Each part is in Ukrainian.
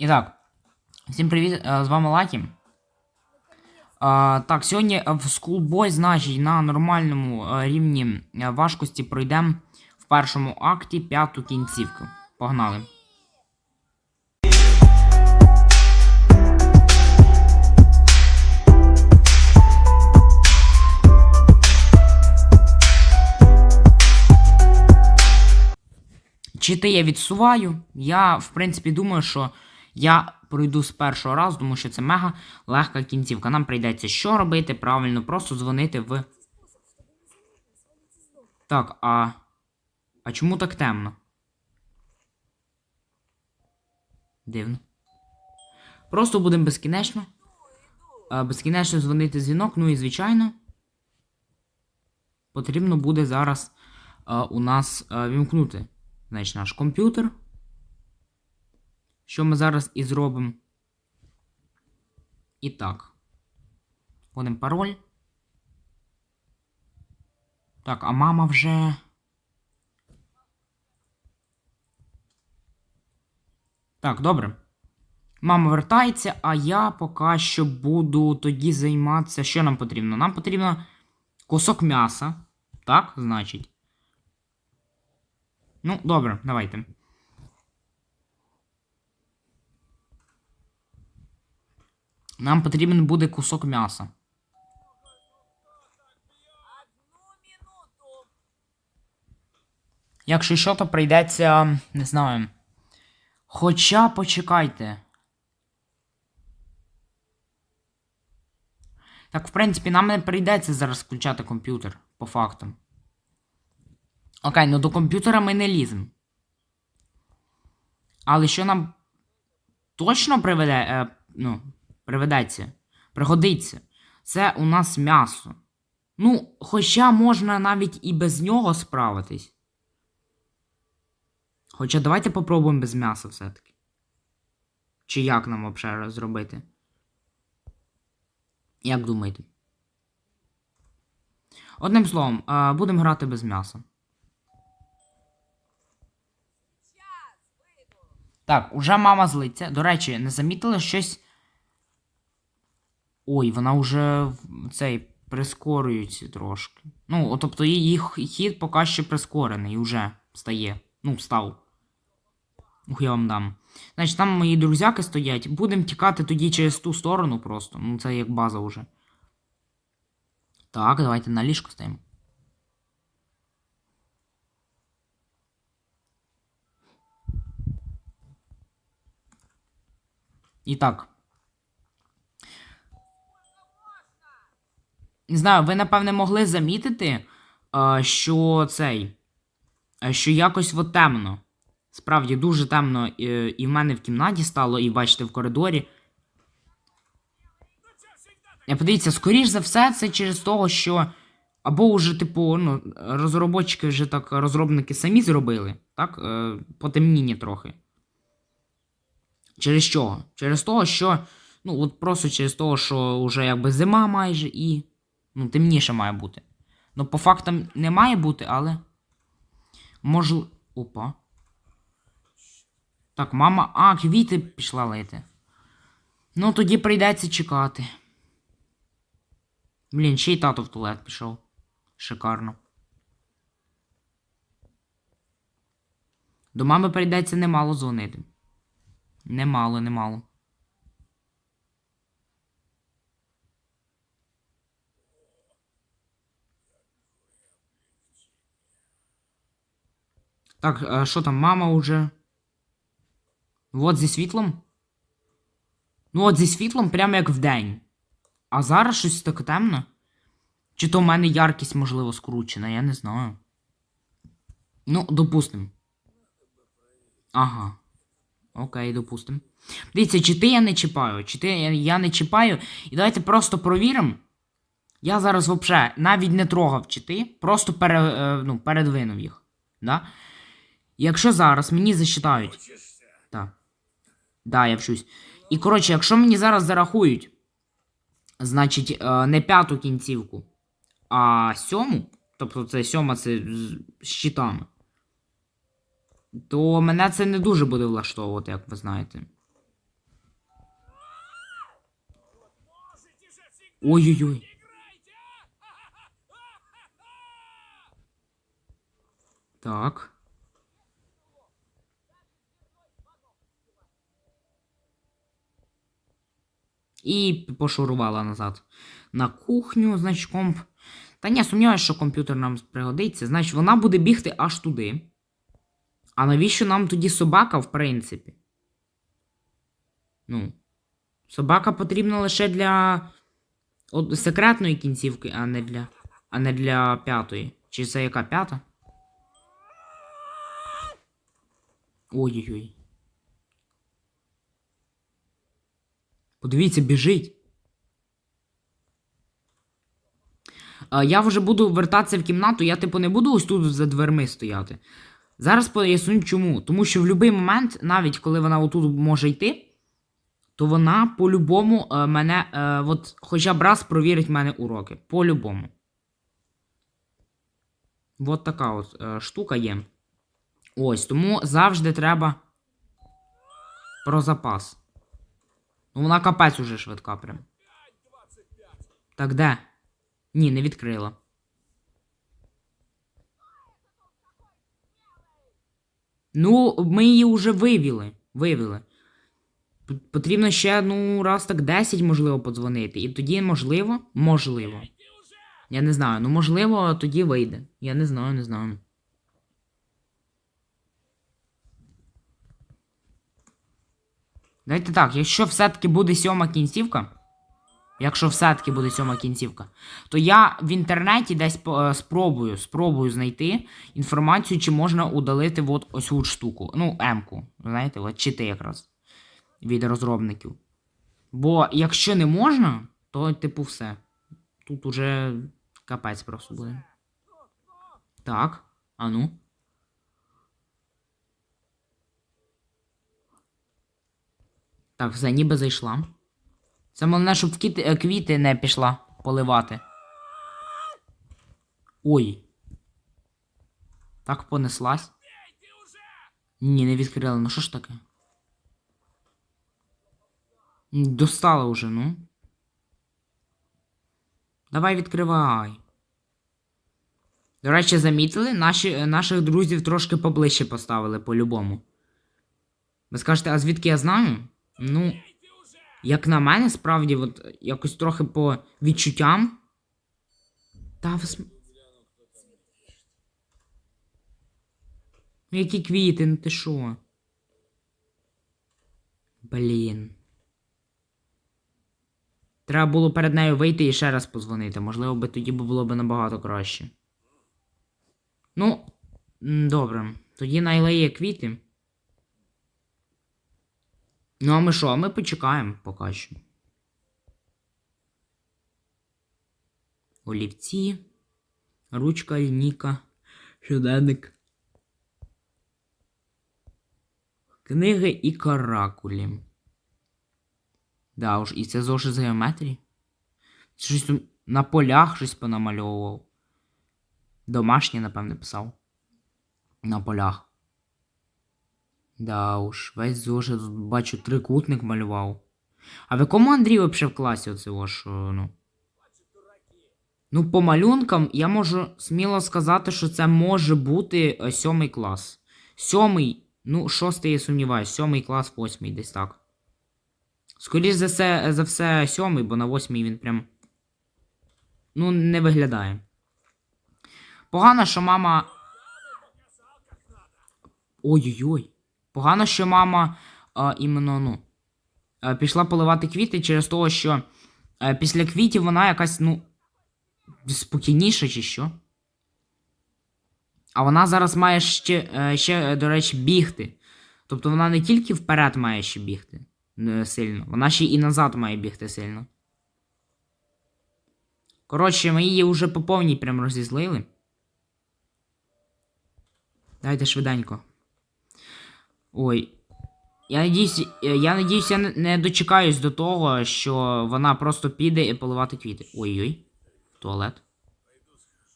І так, всім привіт, е, з вами Лакі. А, так, сьогодні е, в Schoolboy, значить, на нормальному е, рівні е, важкості пройдемо в першому акті п'яту кінцівку. Погнали. Чити я відсуваю. Я, в принципі, думаю, що я пройду з першого разу, тому що це мега легка кінцівка. Нам прийдеться що робити? Правильно, просто дзвонити в. Так, а. А чому так темно? Дивно. Просто будемо безкінечно. Безкінечно дзвонити дзвінок, ну і звичайно. Потрібно буде зараз у нас вімкнути значить, наш комп'ютер. Що ми зараз і зробимо. І так. Вводимо пароль. Так, а мама вже. Так, добре. Мама вертається, а я поки що буду тоді займатися. Що нам потрібно? Нам потрібно кусок м'яса. Так, значить. Ну, добре, давайте. Нам потрібен буде кусок м'яса. Якщо що, то прийдеться. Не знаю. Хоча почекайте. Так, в принципі, нам не прийдеться зараз включати комп'ютер, по факту. Окей, ну до комп'ютера ми не ліземо. Але що нам точно приведе, е, ну, приведеться, пригодиться, це у нас м'ясо. Ну, хоча можна навіть і без нього справитись. Хоча давайте попробуємо без м'яса все-таки. Чи як нам взагалі зробити? Як думаєте? Одним словом, е, будемо грати без м'яса. Так, уже мама злиться. До речі, не замітили щось. Ой, вона вже цей прискорюється трошки. Ну, тобто її хід поки що прискорений, уже стає. Ну, став. Ух, я вам дам. Значить, там мої друзяки стоять. Будемо тікати тоді через ту сторону просто. Ну, це як база вже. Так, давайте на ліжко стаємо. І так. Не знаю, ви напевне могли замітити, е, що цей. е, Що якось от темно. Справді дуже темно е, і в мене в кімнаті стало, і бачите, в коридорі. Подивіться, скоріш за все, це через того, що. Або уже, типу, ну, розробочики вже так розробники самі зробили, так? Потемніння трохи. Через що? Через того, що. Ну, от просто через того, що вже якби зима майже і. Ну, темніше має бути. Ну, по фактам не має бути, але. Можливо. Опа. Так, мама. А, квіти пішла лити. Ну, тоді прийдеться чекати. Блін, ще й тато в туалет пішов. Шикарно. До мами прийдеться немало дзвонити. Немало, немало. Так, що там, мама уже? Вот зі світлом? Ну, от зі світлом прямо як вдень. А зараз щось так темно. Чи то в мене яркість, можливо, скручена, я не знаю. Ну, допустим. Ага. Окей, допустим. Дивіться, чити я не чіпаю. Чити я, я не чіпаю. І давайте просто провіримо. Я зараз взагалі навіть не трогав чити, просто пере, е, ну, передвинув їх. Да? Якщо зараз мені засчитають. Так. Да, я вчусь. І коротше, якщо мені зараз зарахують, значить, е, не п'яту кінцівку, а сьому. Тобто це сьома це з щитами. То мене це не дуже буде влаштовувати, як ви знаєте. Ой-ой-ой. Так. І пошурувала назад. На кухню, значить, комп. Та ні, сумніваюся, що комп'ютер нам пригодиться. Значить, вона буде бігти аж туди. А навіщо нам тоді собака, в принципі? Ну. Собака потрібна лише для секретної кінцівки, а не для. А не для п'ятої. Чи це яка п'ята? Ой-ой-ой. Подивіться, біжить. Я вже буду вертатися в кімнату, я типу не буду ось тут за дверми стояти. Зараз поясню чому. Тому що в будь-який момент, навіть коли вона отут може йти, то вона по-любому е, мене, е, от хоча б раз провірить мене уроки. По-любому. От така от е, штука є. Ось, тому завжди треба про запас. Ну, вона капець уже швидка прям. Так де? Ні, не відкрила. Ну, ми її вже вивіли. Вивели. Потрібно ще, ну, раз так 10, можливо, подзвонити. І тоді, можливо, можливо. Я не знаю, ну можливо, тоді вийде. Я не знаю, не знаю. Давайте так, якщо все-таки буде сьома кінцівка. Якщо все-таки буде сьома кінцівка, то я в інтернеті десь е, спробую, спробую знайти інформацію, чи можна удалити от ось цю штуку. Ну, М-ку. Знаєте, от чити якраз від розробників. Бо якщо не можна, то типу все. Тут уже капець просто буде. Так, а ну. Так, все, ніби зайшла. Це головне, щоб в е, квіти не пішла поливати. Ой. Так понеслась. Ні, не відкрила. Ну що ж таке? Достала уже, ну. Давай відкривай. До речі, замітили? Наші, е, наших друзів трошки поближче поставили по-любому. Ви скажете, а звідки я знаю? Ну, як на мене, справді, от якось трохи по відчуттям. Та ви см... Ну, які квіти, ну ти що? Блін. Треба було перед нею вийти і ще раз позвонити. Можливо, би тоді було б набагато краще. Ну, добре. Тоді найлеє квіти. Ну, а ми що? А ми почекаємо поки що. Олівці, ручка, лінійка, щоденник. Книги і каракулі. Да, уж, і це зошит з геометрії. Щось на полях щось понамальовував. Домашнє, напевне, писав. На полях. Да уж, весь зошит, бачу, трикутник малював. А в якому Андрій вообще в класі оце ваш, ну? Ну, по малюнкам я можу сміло сказати, що це може бути е, сьомий клас. Сьомий, ну, шостий я сумніваюся, сьомий клас, восьмий, десь так. Скоріше за все, за все сьомий, бо на восьмий він прям. Ну, не виглядає. Погано, що мама. Ой-ой-ой. Погано, що мама а, іменно, ну, пішла поливати квіти через того, що а, після квітів вона якась, ну, спокійніша чи що. А вона зараз має ще, е, ще, до речі, бігти. Тобто вона не тільки вперед має ще бігти е, сильно, вона ще і назад має бігти сильно. Коротше, ми її вже по повній прям розізлили. Дайте швиденько. Ой. Я надіюсь, е, я надіюсь, я не- дочекаюсь до того, що вона просто піде і поливати квіти. Ой-ой. Туалет.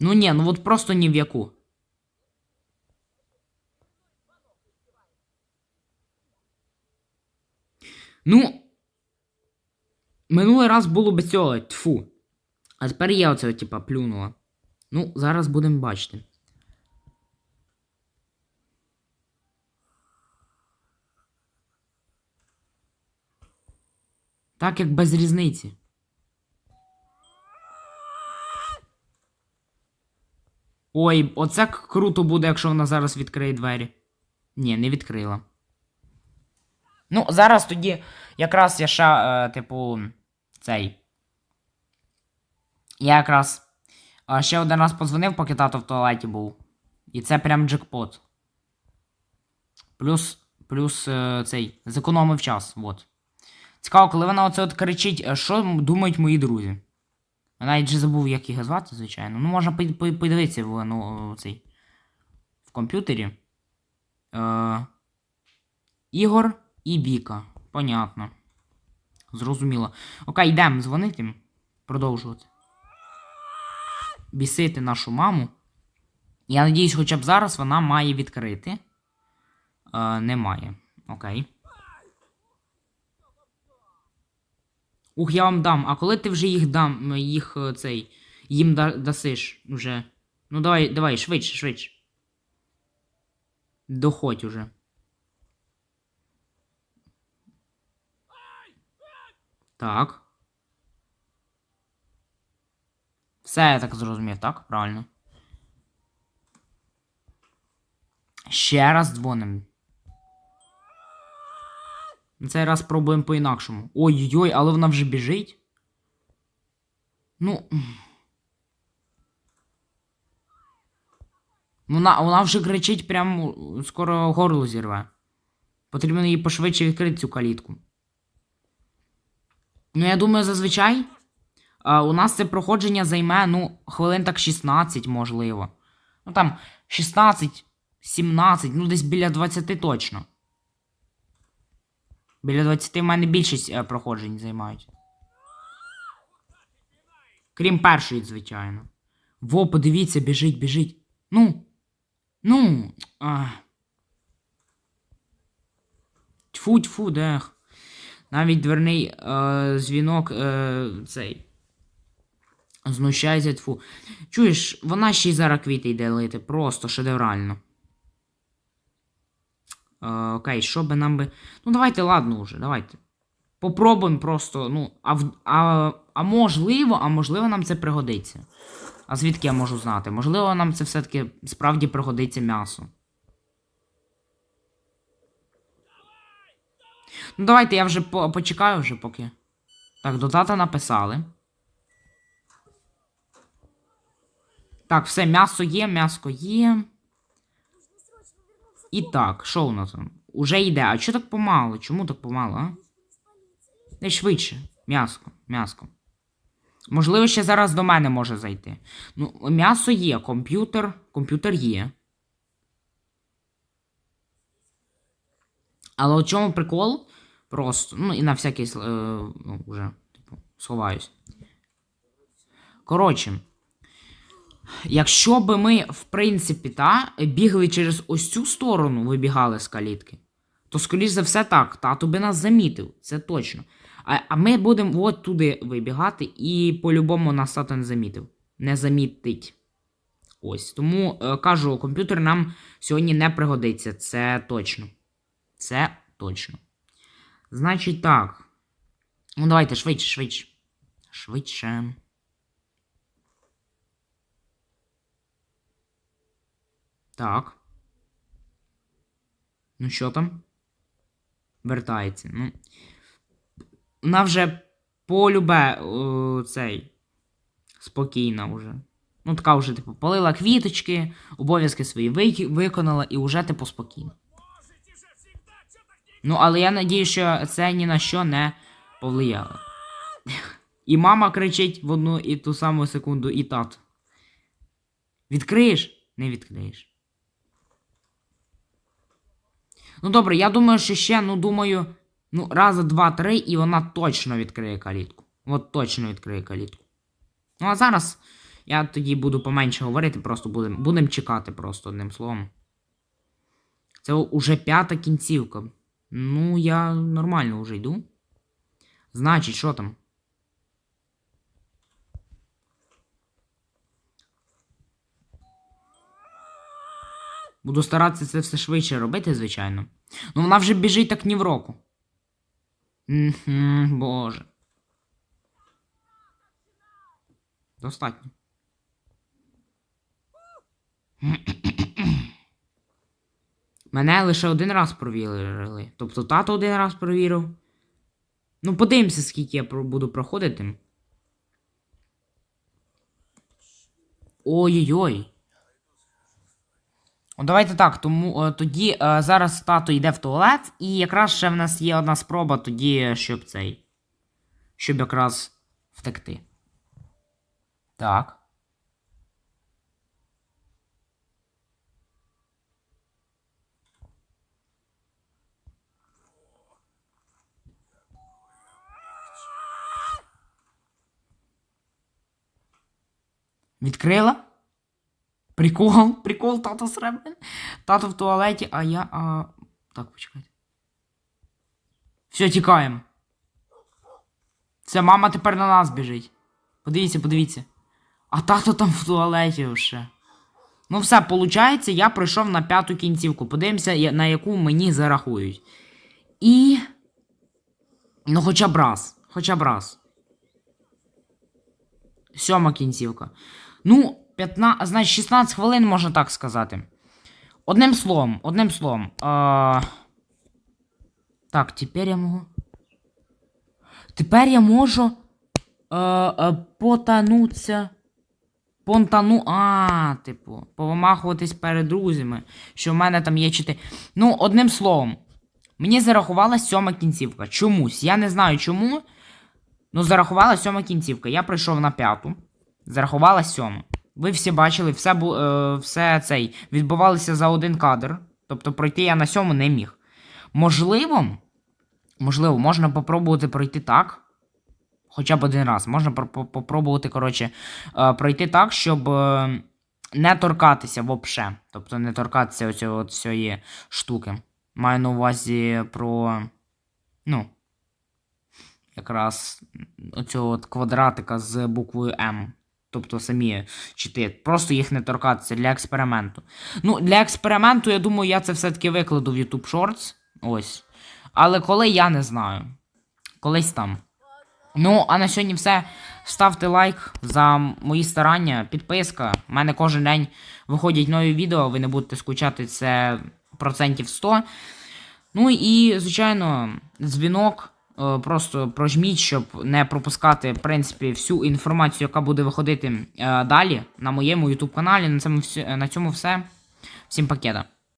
Ну ні, ну от просто ні в яку. Ну. Минулий раз було без цього. Тфу. А тепер я оце, типа, плюнула. Ну, зараз будемо бачити. Так як без різниці. Ой, оце круто буде, якщо вона зараз відкриє двері. Ні, не відкрила. Ну, зараз тоді якраз я ще, е, типу, цей. Я якраз е, ще один раз подзвонив, поки тато в туалеті був. І це прям джекпот. Плюс, плюс е, цей. Зекономив час. Вот. Цікаво, коли вона оце от кричить, е, що думають мої друзі. Я навіть вже забув, як їх звати, звичайно. Ну, можна подивитися в, ну, цей, в комп'ютері. Е, Ігор і Віка. Понятно. Зрозуміло. Окей, йдемо дзвонити. Продовжувати. Бісити нашу маму. Я надіюсь, хоча б зараз вона має відкрити. Е, немає. Окей. Ух, я вам дам. А коли ти вже їх дам, їх е, цей. Їм да, дасиш вже. Ну давай, давай, швидше, швидше. Доходь уже. Так. Все, я так зрозумів, так? Правильно. Ще раз дзвоним. На цей раз пробуємо по-інакшому. Ой-ой-ой, але вона вже біжить. Ну. Вона, вона вже кричить прямо скоро горло зірве. Потрібно їй пошвидше відкрити цю калітку. Ну, я думаю, зазвичай. А, у нас це проходження займе, ну, хвилин так 16, можливо. Ну там 16, 17, ну десь біля 20 точно. Біля 20 в мене більшість е, проходжень займають. Крім першої, звичайно. Во, подивіться, біжить, біжить. Ну. Ну. А. Тьфу, тьфу, дех. Навіть дверний е, дзвінок е, цей. Знущається, тьфу. Чуєш, вона ще й зараз квіти йде лити. Просто шедеврально. Е, окей, що би нам би. Ну, давайте, ладно вже, давайте. Попробуємо просто, ну, а, а, а можливо, а можливо, нам це пригодиться. А звідки я можу знати? Можливо, нам це все-таки справді пригодиться м'ясо. Ну, давайте я вже по- почекаю вже поки. Так, до тата написали. Так, все, м'ясо є, м'ясо є. І так, що у нас там? Уже йде. А чого так помало? Чому так помало, а? Не швидше. М'яско, м'яско. Можливо, ще зараз до мене може зайти. Ну, м'ясо є, комп'ютер. Комп'ютер є. Але у чому прикол? Просто. Ну, і на всякий е, ну, вже, типу, сховаюсь. Коротше. Якщо би ми, в принципі, та, бігли через ось цю сторону, вибігали з калітки, то, скоріш за все, так, тато би нас замітив, це точно. А, а ми будемо от туди вибігати, і по-любому нас тато не замітив. Не замітить. Ось. Тому е, кажу, комп'ютер нам сьогодні не пригодиться. Це точно. Це точно. Значить так. Ну, давайте швидше, швидше. Швидше. Так. Ну, що там? Вертається. Ну. Вона вже полюбе о, цей. Спокійна вже. Ну, така вже, типу, полила квіточки, обов'язки свої виконала і вже, типу, спокійно. Ну, але я надію, що це ні на що не повлияло. І мама кричить в одну і ту саму секунду, і тато. Відкриєш? Не відкриєш. Ну добре, я думаю, що ще, ну думаю, ну, рази два-три, і вона точно відкриє калітку. От точно відкриє калітку. Ну а зараз я тоді буду поменше говорити, просто будемо будем чекати просто одним словом. Це уже п'ята кінцівка. Ну, я нормально вже йду. Значить, що там? Буду старатися це все швидше робити, звичайно. Ну вона вже біжить так ні в року. Боже. Достатньо. Мене лише один раз провірили. Тобто тато один раз провірив. Ну, подивимося, скільки я буду проходити. Ой-ой-ой. Давайте так, тому е, тоді е, зараз тато йде в туалет, і якраз ще в нас є одна спроба тоді, щоб цей. Щоб якраз втекти. Так. Відкрила? Прикол, прикол, тато сребен. Тато в туалеті, а я. А... Так, почекайте. Все, тікаємо. Це мама тепер на нас біжить. Подивіться, подивіться. А тато там в туалеті вже. Ну, все, виходить, я пройшов на п'яту кінцівку. Подивимося, на яку мені зарахують. І. Ну, хоча б раз. Хоча б раз. Сьома кінцівка. Ну, 15, значить, 16 хвилин, можна так сказати. Одним словом, одним словом. А... Так, тепер я можу. Тепер я можу. Е, е, потануться. Понтану. А, типу, повимахуватись перед друзями. Що в мене там є чотири. Ну, одним словом. Мені зарахувалась сьома кінцівка. Чомусь. Я не знаю чому. Ну, зарахувала сьома кінцівка. Я прийшов на п'яту. Зарахувала сьома. Ви всі бачили, все е, все цей відбувалося за один кадр. Тобто пройти я на сьому не міг. Можливо, можливо, можна попробувати пройти так. Хоча б один раз. Можна про- попробувати, коротше, е, пройти так, щоб е, не торкатися вообще. Тобто не торкатися оцього цієї штуки. Маю на увазі про. Ну. Якраз оцього от квадратика з буквою М. Тобто самі чити. Просто їх не торкатися для експерименту. Ну, для експерименту, я думаю, я це все-таки викладу в YouTube Shorts. Ось. Але коли я не знаю. Колись там. Ну, а на сьогодні все. Ставте лайк за мої старання, підписка. У мене кожен день виходять нові відео, ви не будете скучати це процентів 100. Ну і, звичайно, дзвінок. Е, Просто прожміть, щоб не пропускати, в принципі, всю інформацію, яка буде виходити е, далі на моєму YouTube каналі. На цьому, всі- на цьому все. Всім пакета.